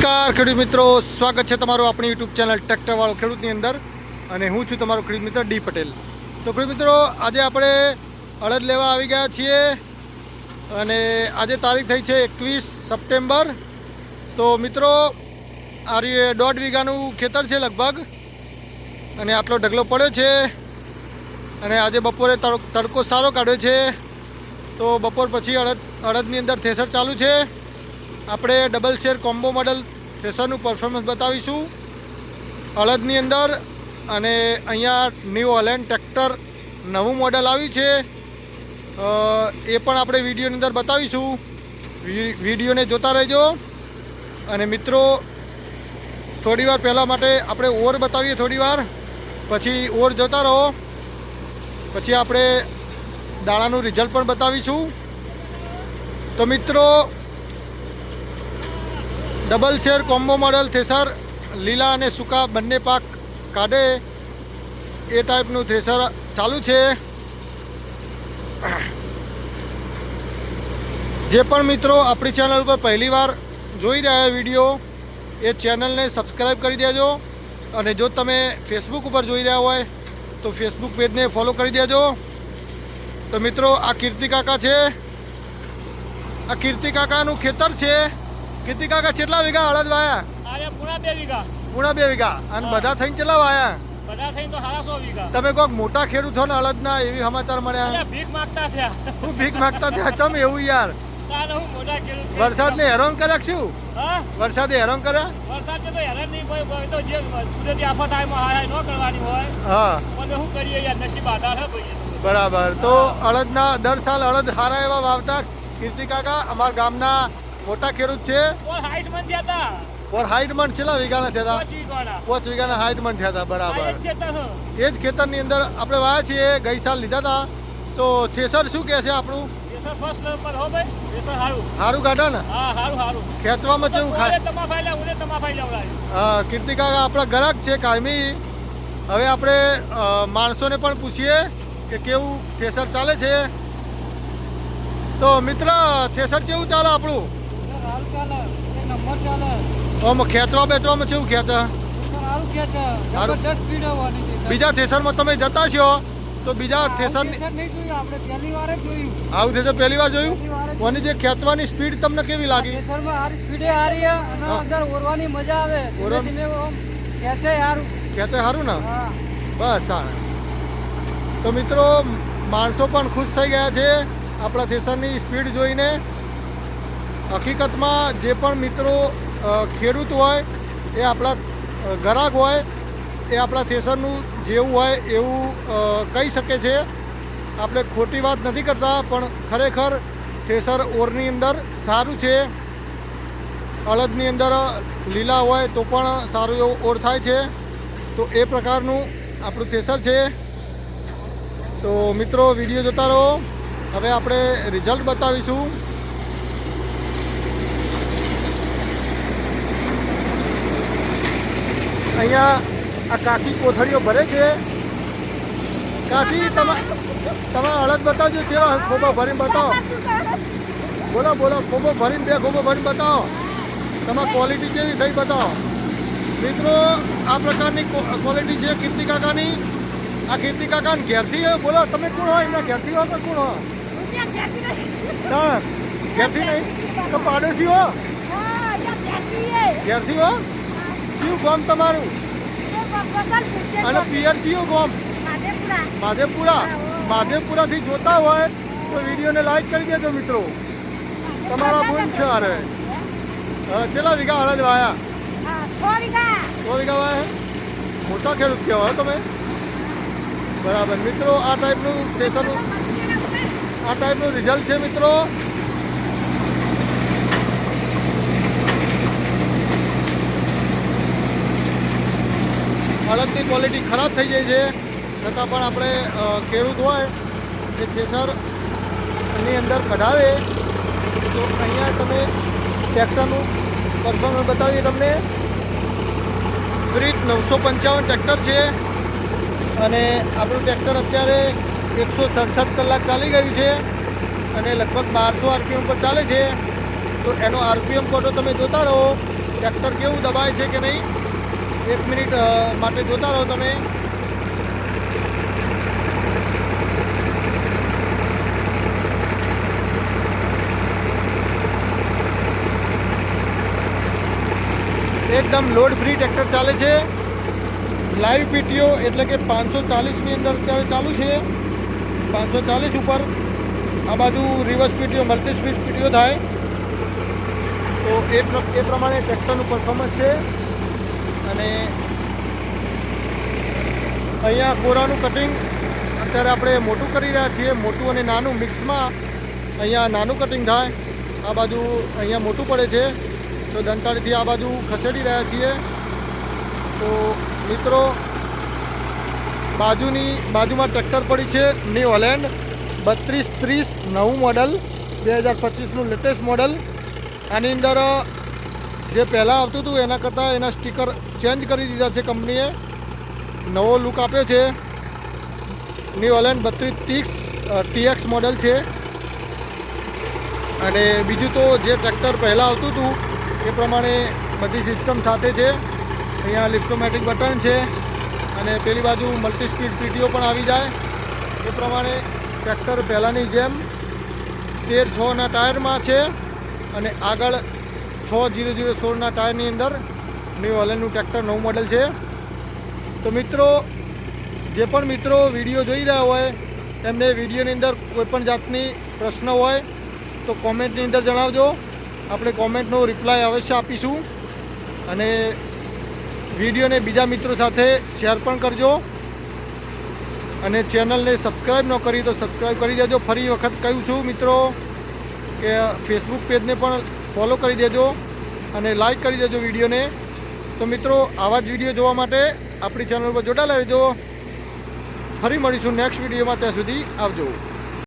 નમસ્કાર, ખેડૂત મિત્રો. સ્વાગત છે તમારું આપણી યુટ્યુબ ચેનલ ટ્રેક્ટરવાળો ખેડૂતની અંદર. અને હું છું તમારો ખેડૂત મિત્ર ડી પટેલ. તો ખેડૂત મિત્રો, આજે આપણે અડદ લેવા આવી ગયા છીએ. અને આજે તારીખ થઈ છે એકવીસ સપ્ટેમ્બર. તો મિત્રો આ દોઢ વીઘાનું ખેતર છે લગભગ. અને આટલો ઢગલો પડ્યો છે. અને આજે બપોરે તડ- તડકો સારો કાઢ્યો છે. તો બપોર પછી અડદ, અડદની અંદર થેસર ચાલુ છે. આપણે ડબલ શેર કોમ્બો મોડલ થ્રેસરનું પરફોર્મન્સ બતાવીશું. અડદની અંદર અને અહીંયા ન્યૂ હોલેન્ડ ટ્રેક્ટર નવું મોડલ આવ્યું છે. એ પણ આપણે વિડીયોની અંદર બતાવીશું. વિડીયોને જોતા રહેજો. અને મિત્રો થોડીવાર પહેલાં માટે આપણે ઓર બતાવીએ થોડી વાર. પછી ઓર જોતા રહો. પછી આપણે દાણાનું રિઝલ્ટ પણ બતાવીશું. તો મિત્રો double share combo model thresher લીલા અને સૂકા બંને પાક કાઢે. એ ટાઈપનું થ્રેસર ચાલુ છે. જે પણ મિત્રો આપણી ચેનલ પર પહેલીવાર જોઈ રહ્યા વીડિયો, એ ચેનલને સબસ્ક્રાઈબ કરી દેજો. અને જો તમે ફેસબુક ઉપર જોઈ રહ્યા હોય, તો ફેસબુક પેજને ફોલો કરી દેજો. તો મિત્રો, આ કીર્તિ કાકા છે. આ કીર્તિ કાકાનું ખેતર છે. કીર્તિ કાકા કેટલા વીઘા અડદ વાયા? આયા પૂરા બે વીઘા. પૂણા બે વીઘા. અને બધા થઈને કેટલા વાયા? બધા થઈને તો સો વીઘા. તમે કોઈક મોટા ખેડૂત છો ને અડદના એવી સમાચાર મળ્યા? ભીખ માંગતા થયા. હું ભીખ માંગતા ત્યાં ચમ એવું યાર? વરસાદ. વરસાદને હેરાન કર્યા શું? વરસાદે હેરાન કર્યા? વરસાદ તો હેરાન નહીં કોઈ તો જે કુદરતી આફત આવે હાય ન કરવાની હોય. હા. પણ શું કરીએ યાર નસીબ આધાર હે ભાઈ. બરાબર. તો અડદના દર સાલ અડદ સારા એવા વાવતા. કીર્તિ કાકા અમારા ગામના મોટા ખેડૂત છે. ઓર હાઈટ મણ છેલ્લા વીઘાના થયા હતા પોચ વીઘાના. હાઈટ મણ થયા હતા બરાબર. એ જ ખેતરની અંદર આપણે વાયા છીએ ગઈ સાલ લીધા હતા તો થેસર શું કહે છે આપણું? એસર ફર્સ્ટ નંબર હો ભાઈ. એસર સારું સારું કાઢા ને. ખેંચવામાં કેવું ખાય? હા કીર્તિકા આપણા ગ્રાહક છે કાયમી. હવે આપણે માણસોને પણ પૂછીએ કે કેવું થેસર ચાલે છે. તો મિત્ર થેસર કેવું ચાલે આપણું? આમ ખેંચવા બેચવામાં કેવું ખેંચે? સારું ખેતર સારું. જબરદસ્ત સ્પીડ બીજા થેસરમાં તમે જતા છો તો બીજા થેસર આવું થેસર પહેલી વાર જોયું. જ ખેંચવાની સ્પીડ તમને કેવી લાગી? ઓરવાની મજા આવે. ખેંચે સારું ને? બસ ચાલે તો મિત્રો માણસો પણ ખુશ થઈ ગયા છે આપણા થેસરની સ્પીડ જોઈને. હકીકતમાં જે પણ મિત્રો ખેડૂત હોય, એ આપણા ગ્રાહક હોય, એ આપણા થેસરનું જેવું હોય એવું કહી શકે છે. આપણે ખોટી વાત નથી કરતા, પણ ખરેખર થેસર ઓરની અંદર સારું છે. અડદની અંદર લીલા હોય તો પણ સારું એવું ઓર થાય છે. તો એ પ્રકારનું આપણું થેસર છે. તો મિત્રો, વીડિયો જોતા રહો. હવે આપણે રિઝલ્ટ બતાવીશું. અહીંયા આ કાકી કોથળીઓ ભરે છે. કાકી તમા તમે અડદ બતાવજો કેવા ખોબો ભરીને બતાવો. બોલો બોલો ખોબો ભરીને બે ખોબો ભરીને બતાવો. તમારી ક્વોલિટી કેવી થઈ બતાવો. મિત્રો આ પ્રકારની ક્વોલિટી છે કીર્તિ કાકાની. આ કીર્તિ કાકાને ઘેરથી હે? બોલો તમે કોણ હોય? એમના ઘેરથી હો કે કોણ હો હા ઘેરથી નહીં. તો પાડોશી હો. ઘેરથી હો? કયું ગામ તમારું? અને પિયર કયું ગામ? માધેપુરા. માધેપુરાથી જોતા હોય તો વિડીયોને લાઈક કરી દેજો મિત્રો. તમારા બોન છે. અરે કેટલા વીઘા હળદ વાયા? સો વીઘા. વાયા મોટા ખેડૂત કહેવાય તમે. બરાબર. મિત્રો આ ટાઈપનું સ્ટેશન આ ટાઈપનું રિઝલ્ટ છે મિત્રો. અડદની ક્વોલિટી ખરાબ થઈ જાય છે. છતાં પણ આપણે ખેડૂત હોય કે થેસર એની અંદર કઢાવે. તો અહીંયા તમે ટ્રેક્ટરનું પરફોર્મન્સ બતાવીએ તમને. બ્રિજ નવસો પંચાવન ટ્રેક્ટર છે અને આપણું ટ્રેક્ટર અત્યારે એકસો સડસઠ કલાક ચાલી ગયું છે અને લગભગ બારસો આરપીએમ પર ચાલે છે. તો એનો આરપીએમ કોટો તમે જોતા રહો. ટ્રેક્ટર કેવું દબાય છે કે નહીં? એક મિનિટ માટે જોતા રહો તમે. એકદમ લોડ ફ્રી ટ્રેક્ટર ચાલે છે. લાઈવ પીટીઓ એટલે કે પાંચસો ચાલીસની અંદર અત્યારે ચાલુ છે. પાંચસો ચાલીસ ઉપર આ બાજુ reverse PTO multi speed PTO થાય. તો એ એ પ્રમાણે ટ્રેક્ટરનું પરફોર્મન્સ છે. અને અહીંયા કોરાનું કટિંગ અત્યારે આપણે મોટું કરી રહ્યા છીએ. મોટું અને નાનું મિક્સમાં અહીંયા નાનું કટિંગ થાય. આ બાજુ અહીંયા મોટું પડે છે. તો દંતાળીથી આ બાજુ ખસેડી રહ્યા છીએ. તો મિત્રો, બાજુની, બાજુમાં ટ્રેક્ટર પડી છે ન્યૂ હોલેન્ડ બત્રીસ ત્રીસ નવું મોડલ બે હજાર પચીસનું લેટેસ્ટ મોડલ આની અંદર જે પહેલાં આવતું હતું, એના કરતાં એના સ્ટીકર ચેન્જ કરી દીધા છે કંપનીએ. નવો લુક આપ્યો છે. ન્યુ અલેન બત્રીસ ટીક્સ ટીએક્સ મોડલ છે. અને બીજું તો જે ટ્રેક્ટર પહેલાં આવતું હતું, એ પ્રમાણે બધી સિસ્ટમ સાથે છે. અહીંયા લિફ્ટોમેટિક બટન છે અને પેલી બાજુ મલ્ટી સ્પીડ પીટીઓ પણ આવી જાય. એ પ્રમાણે ટ્રેક્ટર પહેલાંની જેમ તેર છના ટાયરમાં છે અને આગળ છ જીરો જીરો સોળના ટાયરની અંદર. ન્યૂ હોલેન્ડનું ટ્રેક્ટર નવું મોડલ છે. તો મિત્રો, જે પણ મિત્રો વીડિયો જોઈ રહ્યા હોય એમને વિડીયોની અંદર કોઈપણ જાતની પ્રશ્ન હોય, તો કોમેન્ટની અંદર જણાવજો. આપણે કોમેન્ટનો રિપ્લાય અવશ્ય આપીશું. અને વિડીયોને બીજા મિત્રો સાથે શેર પણ કરજો. અને ચેનલને સબસ્ક્રાઈબ ન કરી તો સબસ્ક્રાઈબ કરી દેજો. ફરી વખત કહું છું મિત્રો, કે ફેસબુક પેજને પણ ફોલો કરી દેજો અને લાઈક કરી દેજો વિડીયોને. તો મિત્રો, આવા જ વીડિયો જોવા માટે આપણી ચેનલ પર જોડાયેલા રહેજો. ફરી મળીશું નેક્સ્ટ વિડીયોમાં. ત્યાં સુધી આવજો.